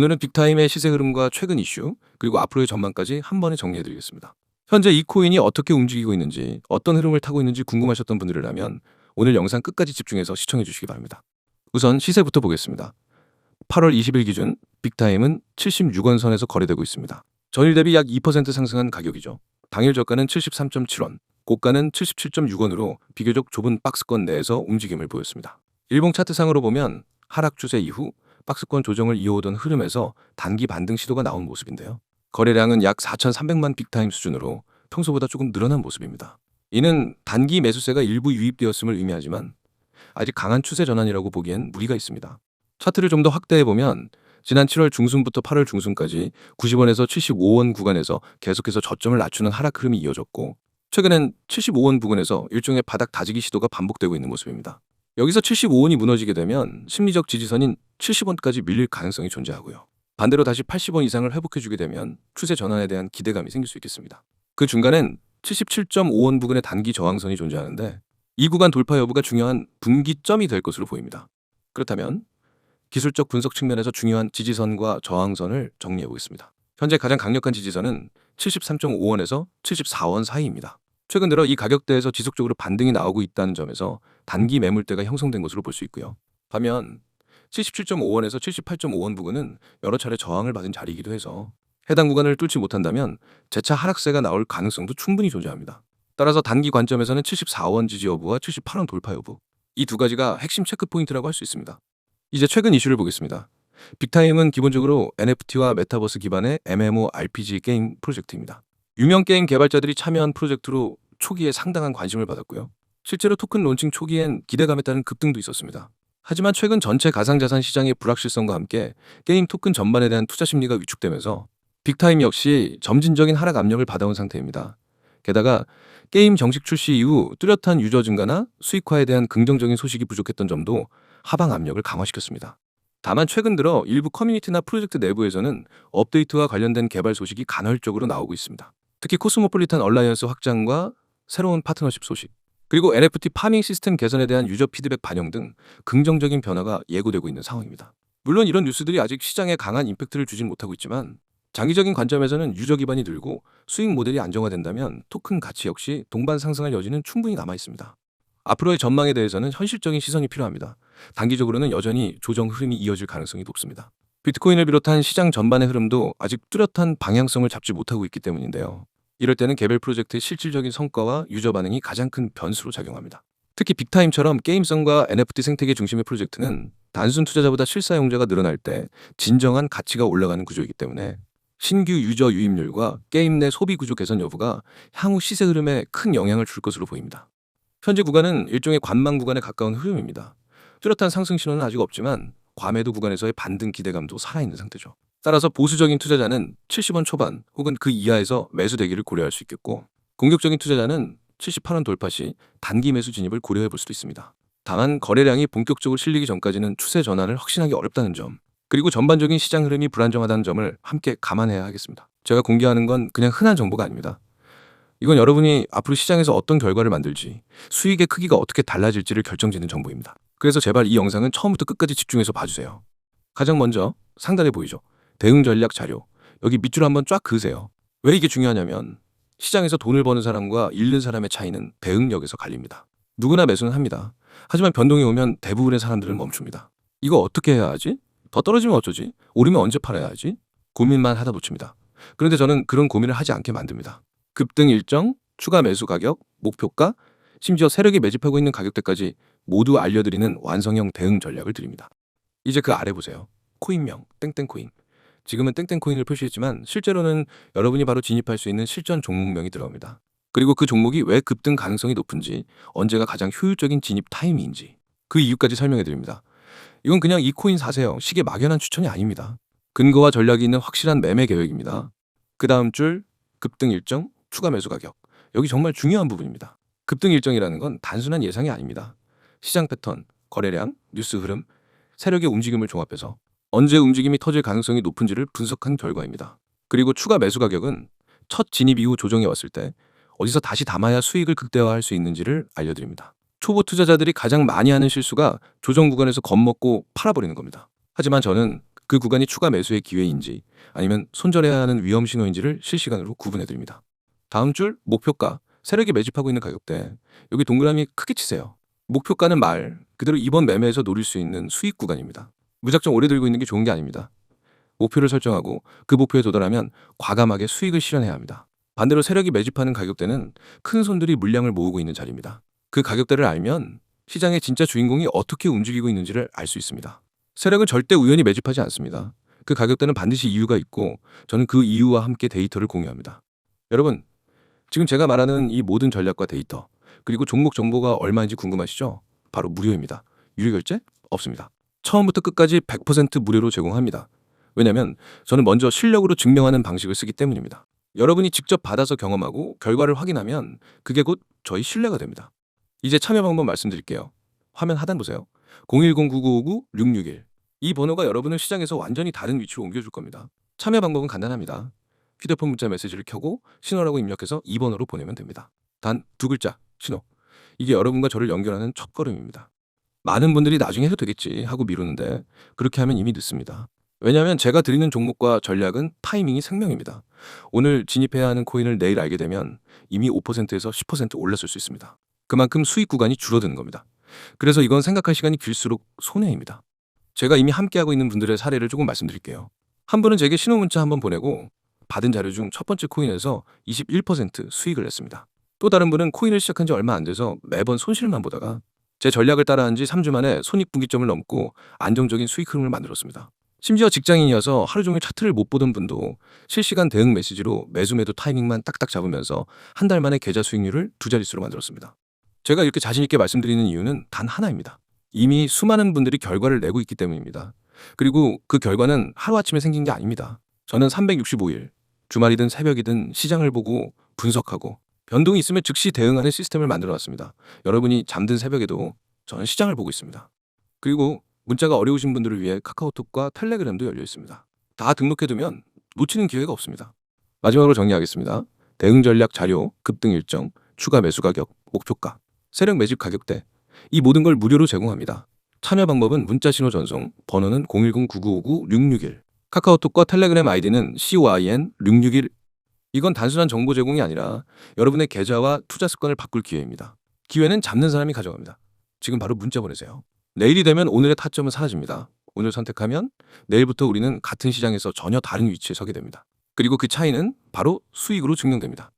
오늘은 빅타임의 시세 흐름과 최근 이슈, 그리고 앞으로의 전망까지 한 번에 정리해드리겠습니다. 현재 이 코인이 어떻게 움직이고 있는지, 어떤 흐름을 타고 있는지 궁금하셨던 분들이라면 오늘 영상 끝까지 집중해서 시청해 주시기 바랍니다. 우선 시세부터 보겠습니다. 8월 20일 기준 빅타임은 76원 선에서 거래되고 있습니다. 전일 대비 약 2% 상승한 가격이죠. 당일 저가는 73.7원, 고가는 77.6원으로 비교적 좁은 박스권 내에서 움직임을 보였습니다. 일봉 차트상으로 보면 하락 추세 이후 박스권 조정을 이어오던 흐름에서 단기 반등 시도가 나온 모습인데요. 거래량은 약 4,300만 빅타임 수준으로 평소보다 조금 늘어난 모습입니다. 이는 단기 매수세가 일부 유입되었음을 의미하지만 아직 강한 추세 전환이라고 보기엔 무리가 있습니다. 차트를 좀 더 확대해 보면 지난 7월 중순부터 8월 중순까지 90원에서 75원 구간에서 계속해서 저점을 낮추는 하락 흐름이 이어졌고 최근엔 75원 부근에서 일종의 바닥 다지기 시도가 반복되고 있는 모습입니다. 여기서 75원이 무너지게 되면 심리적 지지선인 70원까지 밀릴 가능성이 존재하고요. 반대로 다시 80원 이상을 회복해주게 되면 추세 전환에 대한 기대감이 생길 수 있겠습니다. 그 중간엔 77.5원 부근의 단기 저항선이 존재하는데 이 구간 돌파 여부가 중요한 분기점이 될 것으로 보입니다. 그렇다면 기술적 분석 측면에서 중요한 지지선과 저항선을 정리해 보겠습니다. 현재 가장 강력한 지지선은 73.5원에서 74원 사이입니다. 최근 들어 이 가격대에서 지속적으로 반등이 나오고 있다는 점에서 단기 매물대가 형성된 것으로 볼 수 있고요. 반면 77.5원에서 78.5원 부근은 여러 차례 저항을 받은 자리이기도 해서 해당 구간을 뚫지 못한다면 재차 하락세가 나올 가능성도 충분히 존재합니다. 따라서 단기 관점에서는 74원 지지 여부와 78원 돌파 여부 이 두 가지가 핵심 체크 포인트라고 할 수 있습니다. 이제 최근 이슈를 보겠습니다. 빅타임은 기본적으로 NFT와 메타버스 기반의 MMORPG 게임 프로젝트입니다. 유명 게임 개발자들이 참여한 프로젝트로 초기에 상당한 관심을 받았고요. 실제로 토큰 론칭 초기엔 기대감에 따른 급등도 있었습니다. 하지만 최근 전체 가상자산 시장의 불확실성과 함께 게임 토큰 전반에 대한 투자 심리가 위축되면서 빅타임 역시 점진적인 하락 압력을 받아온 상태입니다. 게다가 게임 정식 출시 이후 뚜렷한 유저 증가나 수익화에 대한 긍정적인 소식이 부족했던 점도 하방 압력을 강화시켰습니다. 다만 최근 들어 일부 커뮤니티나 프로젝트 내부에서는 업데이트와 관련된 개발 소식이 간헐적으로 나오고 있습니다. 특히 코스모폴리탄 얼라이언스 확장과 새로운 파트너십 소식, 그리고 NFT 파밍 시스템 개선에 대한 유저 피드백 반영 등 긍정적인 변화가 예고되고 있는 상황입니다. 물론 이런 뉴스들이 아직 시장에 강한 임팩트를 주진 못하고 있지만 장기적인 관점에서는 유저 기반이 늘고 수익 모델이 안정화된다면 토큰 가치 역시 동반 상승할 여지는 충분히 남아 있습니다. 앞으로의 전망에 대해서는 현실적인 시선이 필요합니다. 단기적으로는 여전히 조정 흐름이 이어질 가능성이 높습니다. 비트코인을 비롯한 시장 전반의 흐름도 아직 뚜렷한 방향성을 잡지 못하고 있기 때문인데요. 이럴 때는 개별 프로젝트의 실질적인 성과와 유저 반응이 가장 큰 변수로 작용합니다. 특히 빅타임처럼 게임성과 NFT 생태계 중심의 프로젝트는 단순 투자자보다 실사용자가 늘어날 때 진정한 가치가 올라가는 구조이기 때문에 신규 유저 유입률과 게임 내 소비 구조 개선 여부가 향후 시세 흐름에 큰 영향을 줄 것으로 보입니다. 현재 구간은 일종의 관망 구간에 가까운 흐름입니다. 뚜렷한 상승 신호는 아직 없지만 과매도 구간에서의 반등 기대감도 살아있는 상태죠. 따라서 보수적인 투자자는 70원 초반 혹은 그 이하에서 매수되기를 고려할 수 있겠고 공격적인 투자자는 78원 돌파 시 단기 매수 진입을 고려해 볼 수도 있습니다. 다만 거래량이 본격적으로 실리기 전까지는 추세 전환을 확신하기 어렵다는 점 그리고 전반적인 시장 흐름이 불안정하다는 점을 함께 감안해야 하겠습니다. 제가 공개하는 건 그냥 흔한 정보가 아닙니다. 이건 여러분이 앞으로 시장에서 어떤 결과를 만들지 수익의 크기가 어떻게 달라질지를 결정짓는 정보입니다. 그래서 제발 이 영상은 처음부터 끝까지 집중해서 봐주세요. 가장 먼저 상단에 보이죠? 대응 전략 자료. 여기 밑줄 한번 쫙 그으세요. 왜 이게 중요하냐면 시장에서 돈을 버는 사람과 잃는 사람의 차이는 대응력에서 갈립니다. 누구나 매수는 합니다. 하지만 변동이 오면 대부분의 사람들은 멈춥니다. 이거 어떻게 해야 하지? 더 떨어지면 어쩌지? 오르면 언제 팔아야 하지? 고민만 하다 놓칩니다. 그런데 저는 그런 고민을 하지 않게 만듭니다. 급등 일정, 추가 매수 가격, 목표가, 심지어 세력이 매집하고 있는 가격대까지 모두 알려드리는 완성형 대응 전략을 드립니다. 이제 그 아래 보세요. 코인명, 땡땡코인. 지금은 땡땡코인을 표시했지만 실제로는 여러분이 바로 진입할 수 있는 실전 종목명이 들어갑니다. 그리고 그 종목이 왜 급등 가능성이 높은지, 언제가 가장 효율적인 진입 타이밍인지 그 이유까지 설명해 드립니다. 이건 그냥 이 코인 사세요. 시계 막연한 추천이 아닙니다. 근거와 전략이 있는 확실한 매매 계획입니다. 그 다음 줄 급등 일정, 추가 매수 가격. 여기 정말 중요한 부분입니다. 급등 일정이라는 건 단순한 예상이 아닙니다. 시장 패턴, 거래량, 뉴스 흐름, 세력의 움직임을 종합해서 언제 움직임이 터질 가능성이 높은지를 분석한 결과입니다. 그리고 추가 매수 가격은 첫 진입 이후 조정이 왔을 때 어디서 다시 담아야 수익을 극대화할 수 있는지를 알려드립니다. 초보 투자자들이 가장 많이 하는 실수가 조정 구간에서 겁먹고 팔아버리는 겁니다. 하지만 저는 그 구간이 추가 매수의 기회인지 아니면 손절해야 하는 위험 신호인지를 실시간으로 구분해 드립니다. 다음 줄 목표가 세력이 매집하고 있는 가격대 여기 동그라미 크게 치세요. 목표가는 말 그대로 이번 매매에서 노릴 수 있는 수익 구간입니다. 무작정 오래 들고 있는 게 좋은 게 아닙니다. 목표를 설정하고 그 목표에 도달하면 과감하게 수익을 실현해야 합니다. 반대로 세력이 매집하는 가격대는 큰 손들이 물량을 모으고 있는 자리입니다. 그 가격대를 알면 시장의 진짜 주인공이 어떻게 움직이고 있는지를 알 수 있습니다. 세력은 절대 우연히 매집하지 않습니다. 그 가격대는 반드시 이유가 있고 저는 그 이유와 함께 데이터를 공유합니다. 여러분, 지금 제가 말하는 이 모든 전략과 데이터 그리고 종목 정보가 얼마인지 궁금하시죠? 바로 무료입니다. 유료 결제 없습니다. 처음부터 끝까지 100% 무료로 제공합니다. 왜냐하면 저는 먼저 실력으로 증명하는 방식을 쓰기 때문입니다. 여러분이 직접 받아서 경험하고 결과를 확인하면 그게 곧 저희 신뢰가 됩니다. 이제 참여 방법 말씀드릴게요. 화면 하단 보세요. 010-9959-661. 이 번호가 여러분을 시장에서 완전히 다른 위치로 옮겨줄 겁니다. 참여 방법은 간단합니다. 휴대폰 문자 메시지를 켜고 신호라고 입력해서 이 번호로 보내면 됩니다. 단 두 글자 신호. 이게 여러분과 저를 연결하는 첫 걸음입니다. 많은 분들이 나중에 해도 되겠지 하고 미루는데 그렇게 하면 이미 늦습니다. 왜냐하면 제가 드리는 종목과 전략은 타이밍이 생명입니다. 오늘 진입해야 하는 코인을 내일 알게 되면 이미 5%에서 10% 올랐을 수 있습니다. 그만큼 수익 구간이 줄어드는 겁니다. 그래서 이건 생각할 시간이 길수록 손해입니다. 제가 이미 함께하고 있는 분들의 사례를 조금 말씀드릴게요. 한 분은 제게 신호 문자 한번 보내고 받은 자료 중 첫 번째 코인에서 21% 수익을 냈습니다. 또 다른 분은 코인을 시작한 지 얼마 안 돼서 매번 손실만 보다가 제 전략을 따라한 지 3주 만에 손익분기점을 넘고 안정적인 수익 흐름을 만들었습니다. 심지어 직장인이어서 하루 종일 차트를 못 보던 분도 실시간 대응 메시지로 매수 매도 타이밍만 딱딱 잡으면서 한 달 만에 계좌 수익률을 두 자릿수로 만들었습니다. 제가 이렇게 자신 있게 말씀드리는 이유는 단 하나입니다. 이미 수많은 분들이 결과를 내고 있기 때문입니다. 그리고 그 결과는 하루아침에 생긴 게 아닙니다. 저는 365일, 주말이든 새벽이든 시장을 보고 분석하고 변동이 있으면 즉시 대응하는 시스템을 만들어 놨습니다. 여러분이 잠든 새벽에도 저는 시장을 보고 있습니다. 그리고 문자가 어려우신 분들을 위해 카카오톡과 텔레그램도 열려 있습니다. 다 등록해두면 놓치는 기회가 없습니다. 마지막으로 정리하겠습니다. 대응 전략 자료, 급등 일정, 추가 매수 가격, 목표가, 세력 매집 가격대 이 모든 걸 무료로 제공합니다. 참여 방법은 문자 신호 전송, 번호는 010-9959-661 카카오톡과 텔레그램 아이디는 COIN 661 이건 단순한 정보 제공이 아니라 여러분의 계좌와 투자 습관을 바꿀 기회입니다. 기회는 잡는 사람이 가져갑니다. 지금 바로 문자 보내세요. 내일이 되면 오늘의 타점은 사라집니다. 오늘 선택하면 내일부터 우리는 같은 시장에서 전혀 다른 위치에 서게 됩니다. 그리고 그 차이는 바로 수익으로 증명됩니다.